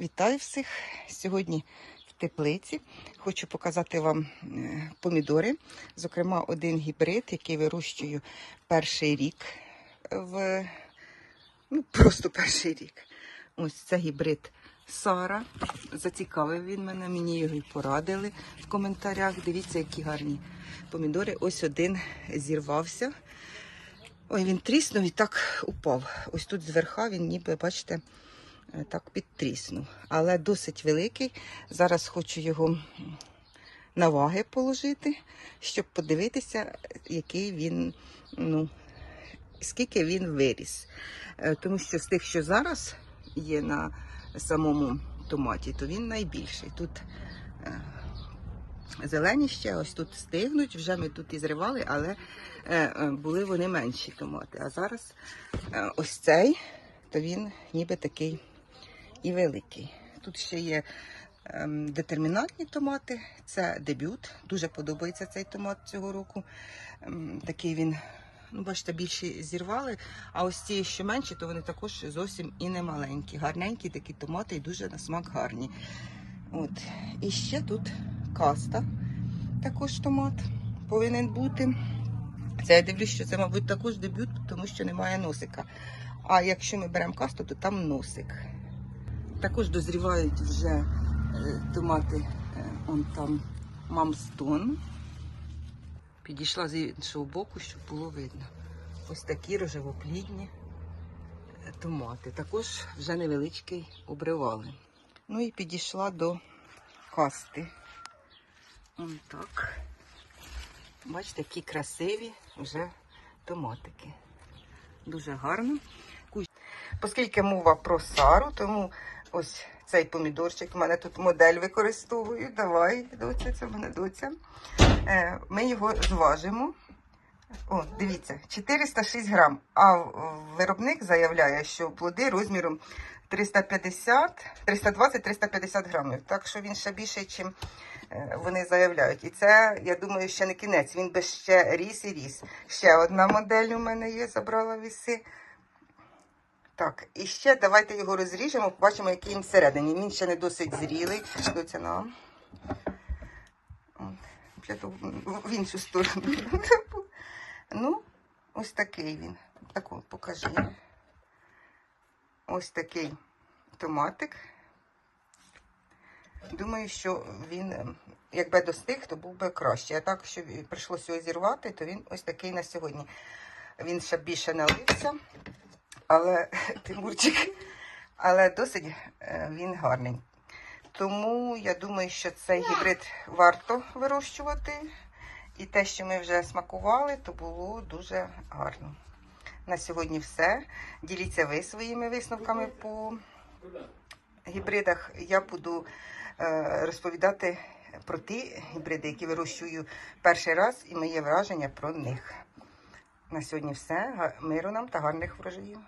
Вітаю всіх! Сьогодні в теплиці хочу показати вам е, помідори. Зокрема, один гібрид, який вирощую перший рік в ну, просто перший рік. Ось це гібрид Сара. Зацікавив він мене, мені його і порадили в коментарях. Дивіться, які гарні помідори. Ось один зірвався. Ой, він тріснув і так упав. Ось тут зверха він ніби, бачите, е, так підтріснув. Але досить великий. Зараз хочу його на ваги положити, щоб подивитися, який він, ну, скільки він виріс. Е, Тому що з тих, що зараз є на самому томаті, то він найбільший. Тут е, зелені ще, ось тут стигнуть, вже ми тут і зривали, але е, е, були вони менші томати. А зараз е, ось цей, то він ніби такий і великий. Тут ще є ем, детермінантні томати, це дебют. Дуже подобається цей томат цього року. Ем, такий він, ну, бачите, більше зірвали. А ось ці, що менші, то вони також зовсім і не маленькі. Гарненькі такі томати і дуже на смак гарні. От. І ще тут каста, також томат повинен бути. Це я дивлюсь, що це, мабуть, також дебют, тому що немає носика. А якщо ми беремо касту, то там носик. Також дозрівають вже е, томати, е, он там мамстон. Підійшла з іншого боку, щоб було видно. Ось такі рожевоплідні е, томати. Також вже невеличкий обривали. Ну і підійшла до касти. Ось так. Бачите, які красиві вже томатики. Дуже гарно. Оскільки мова про сару, тому ось цей помідорчик, в мене тут модель використовую. Давай, доця, це в мене доця. Е, Ми його зважимо. О, дивіться, 406 грам. А виробник заявляє, що плоди розміром 350, 320-350 грамів. Так що він ще більший, ніж вони заявляють. І це, я думаю, ще не кінець. Він би ще ріс і ріс. Ще одна модель у мене є, забрала віси. Так, і ще давайте його розріжемо, побачимо, який він всередині. Він ще не досить зрілий. Доця нам. То в- іншу сторону. ну, ось такий він. Таку покажи. Ось такий томатик. Думаю, що він, якби достиг, то був би краще. А так, що прийшлося його зірвати, то він ось такий на сьогодні. Він ще більше налився, але Тимурчик, але досить е, він гарний. Тому я думаю, що цей гібрид варто вирощувати. І те, що ми вже смакували, то було дуже гарно. На сьогодні все. Діліться ви своїми висновками по гібридах. Я буду е, розповідати про ті гібриди, які вирощую перший раз, і моє враження про них. На сьогодні все. Миру нам та гарних врожаїв.